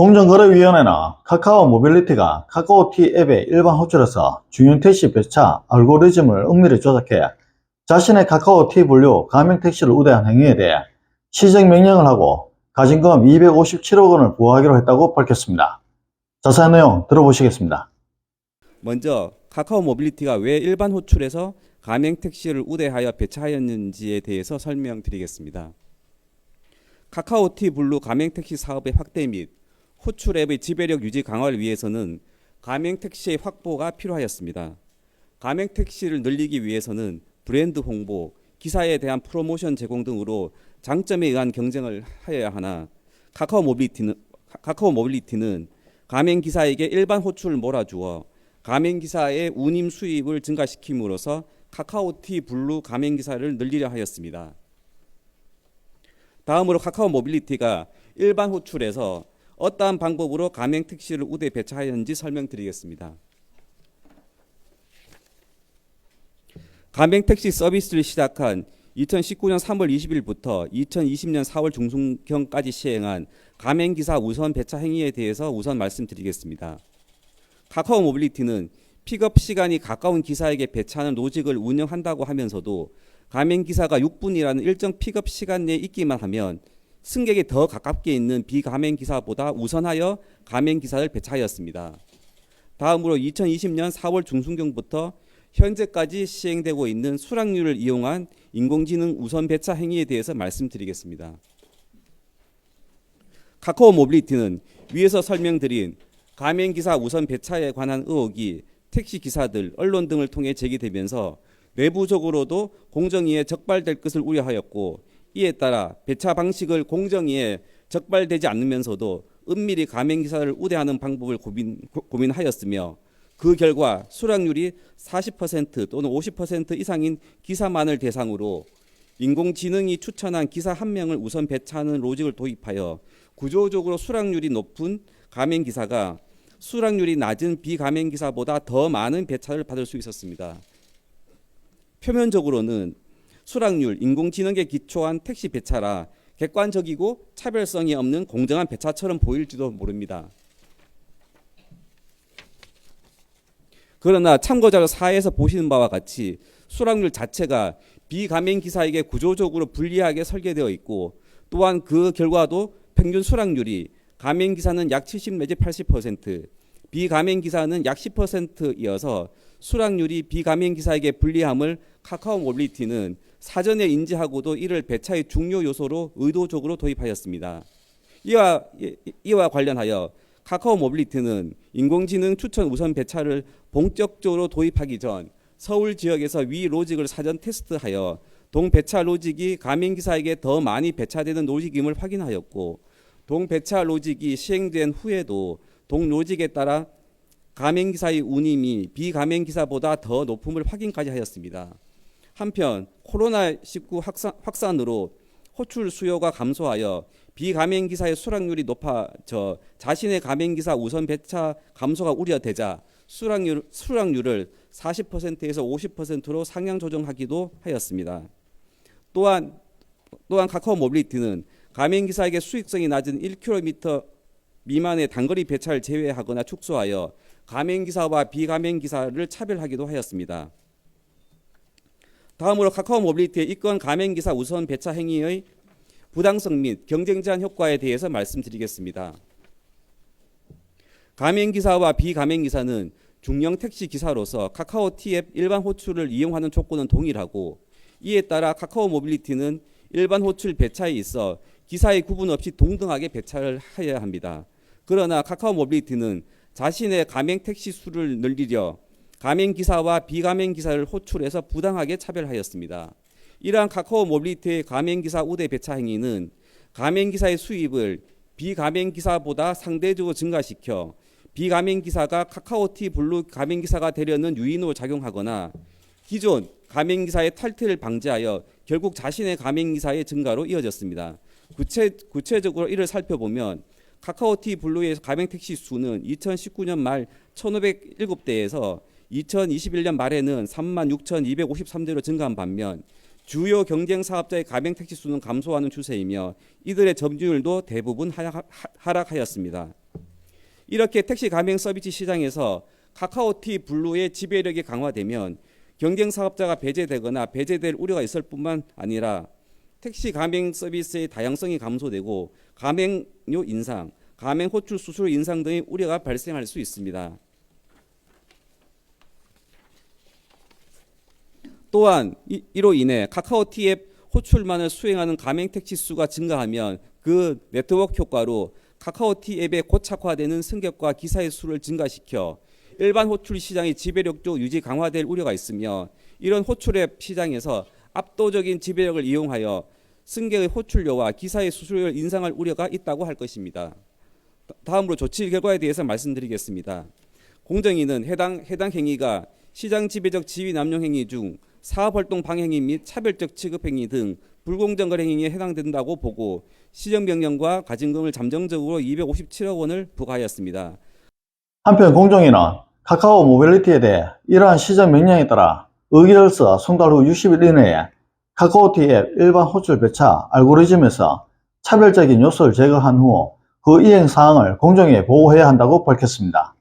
공정거래위원회는 카카오 모빌리티가 카카오티 앱의 일반 호출에서 중형 택시 배차 알고리즘을 은밀히 조작해 자신의 카카오티 분류 가맹 택시를 우대한 행위에 대해 시정 명령을 하고 가진금 257억 원을 부과하기로 했다고 밝혔습니다. 자세한 내용 들어보시겠습니다. 먼저 카카오 모빌리티가 왜 일반 호출에서 가맹 택시를 우대하여 배차하였는지에 대해서 설명드리겠습니다. 카카오티 블루 가맹 택시 사업의 확대 및 호출 앱의 지배력 유지 강화를 위해서는 가맹 택시의 확보가 필요하였습니다. 가맹 택시를 늘리기 위해서는 브랜드 홍보, 기사에 대한 프로모션 제공 등으로 장점에 의한 경쟁을 하여야 하나 카카오 모빌리티는 카카오 모빌리티는 가맹 기사에게 일반 호출을 몰아주어 가맹 기사의 운임 수입을 증가시킴으로써 카카오티 블루 가맹 기사를 늘리려 하였습니다. 다음으로 카카오 모빌리티가 일반 호출에서 어떠한 방법으로 가맹 택시를 우대 배차하였는지 설명드리겠습니다. 가맹 택시 서비스를 시작한 2019년 3월 20일부터 2020년 4월 중순경까지 시행한 가맹 기사 우선 배차 행위에 대해서 우선 말씀드리겠습니다. 카카오 모빌리티는 픽업 시간이 가까운 기사에게 배차하는 로직을 운영한다고 하면서도 가맹 기사가 6분이라는 일정 픽업 시간 내에 있기만 하면 승객이 더 가깝게 있는 비가맹 기사보다 우선하여 가맹 기사를 배차하였습니다. 다음으로 2020년 4월 중순경부터 현재까지 시행되고 있는 수락률을 이용한 인공지능 우선 배차 행위에 대해서 말씀드리겠습니다. 카카오 모빌리티는 위에서 설명드린 가맹 기사 우선 배차에 관한 의혹이 택시 기사들, 언론 등을 통해 제기되면서 내부적으로도 공정위에 적발될 것을 우려하였고 이에 따라 배차 방식을 공정위에 적발되지 않으면서도 은밀히 가맹 기사를 우대하는 방법을 고민, 고- 고민하였으며 그 결과 수락률이 40% 또는 50% 이상인 기사만을 대상으로 인공지능이 추천한 기사 한 명을 우선 배차하는 로직을 도입하여 구조적으로 수락률이 높은 가맹 기사가 수락률이 낮은 비가맹 기사보다 더 많은 배차를 받을 수 있었습니다. 표면적으로는 수락률, 인공지능에 기초한 택시 배차라 객관적이고 차별성이 없는 공정한 배차처럼 보일지도 모릅니다. 그러나 참고자료 4에서 보시는 바와 같이 수락률 자체가 비가맹 기사에게 구조적으로 불리하게 설계되어 있고 또한 그 결과도 평균 수락률이 가맹 기사는 약 70 내지 80%, 비가맹 기사는 약 10%이어서 수락률이 비가맹 기사에게 불리함을 카카오 모빌리티는 사전에 인지하고도 이를 배차의 중요 요소로 의도적으로 도입하였습니다. 이와 이- 이와 관련하여 카카오 모빌리티는 인공지능 추천 우선 배차를 본격적으로 도입하기 전 서울 지역에서 위 로직을 사전 테스트하여 동 배차 로직이 가맹 기사에게 더 많이 배차되는 로직임을 확인하였고 동 배차 로직이 시행된 후에도 동 로직에 따라 가맹 기사의 운임이 비가맹 기사보다 더 높음을 확인까지 하였습니다. 한편 코로나19 확산, 확산으로 호출 수요가 감소하여 비가맹 기사의 수락률이 높아져 자신의 가맹 기사 우선 배차 감소가 우려되자 수락률 수락률을 40%에서 50%로 상향 조정하기도 하였습니다. 또한 또한 카카오 모빌리티는 가맹 기사에게 수익성이 낮은 1km 미만의 단거리 배차를 제외하거나 축소하여 가맹 기사와 비가맹 기사를 차별하기도 하였습니다. 다음으로 카카오 모빌리티의 이건 가맹 기사 우선 배차 행위의 부당성 및 경쟁 제한 효과에 대해서 말씀드리겠습니다. 가맹 기사와 비가맹 기사는 중형 택시 기사로서 카카오 T앱 일반 호출을 이용하는 조건은 동일하고 이에 따라 카카오 모빌리티는 일반 호출 배차에 있어 기사의 구분 없이 동등하게 배차를 해야 합니다. 그러나 카카오 모빌리티는 자신의 가맹 택시 수를 늘리려 가맹 기사와 비가맹 기사를 호출해서 부당하게 차별하였습니다. 이러한 카카오 모빌리티의 가맹 기사 우대 배차 행위는 가맹 기사의 수입을 비가맹 기사보다 상대적으로 증가시켜 비가맹 기사가 카카오티 블루 가맹 기사가 되려는 유인으로 작용하거나 기존 가맹 기사의 탈퇴를 방지하여 결국 자신의 가맹 기사의 증가로 이어졌습니다. 구체 구체적으로 이를 살펴보면 카카오티 블루의 가맹 택시 수는 2019년 말 1,507대에서 2021년 말에는 36,253대로 증가한 반면 주요 경쟁 사업자의 가맹 택시 수는 감소하는 추세이며 이들의 점유율도 대부분 하락, 하락하였습니다. 이렇게 택시 가맹 서비스 시장에서 카카오티 블루의 지배력이 강화되면 경쟁 사업자가 배제되거나 배제될 우려가 있을 뿐만 아니라 택시 가맹 서비스의 다양성이 감소되고 가맹료 인상, 가맹 호출 수수료 인상 등의 우려가 발생할 수 있습니다. 또한 이, 이로 인해 카카오티 앱 호출만을 수행하는 가맹 택시 수가 증가하면 그 네트워크 효과로 카카오티 앱에 고착화되는 승객과 기사의 수를 증가시켜 일반 호출 시장의 지배력도 유지 강화될 우려가 있으며 이런 호출 앱 시장에서 압도적인 지배력을 이용하여 승객의 호출료와 기사의 수수료를 인상할 우려가 있다고 할 것입니다. 다- 다음으로 조치 결과에 대해서 말씀드리겠습니다. 공정위는 해당 해당 행위가 시장 지배적 지위 남용 행위 중 사업 활동 방해행위 및 차별적 취급 행위 등 불공정 거래 행위에 해당된다고 보고 시정 명령과 가징금을 잠정적으로 257억 원을 부과하였습니다. 한편 공정위는 카카오 모빌리티에 대해 이러한 시정 명령에 따라 의결서 송달 후 60일 이내에 카카오티 앱 일반 호출 배차 알고리즘에서 차별적인 요소를 제거한 후 그 이행 사항을 공정에 보고해야 한다고 밝혔습니다.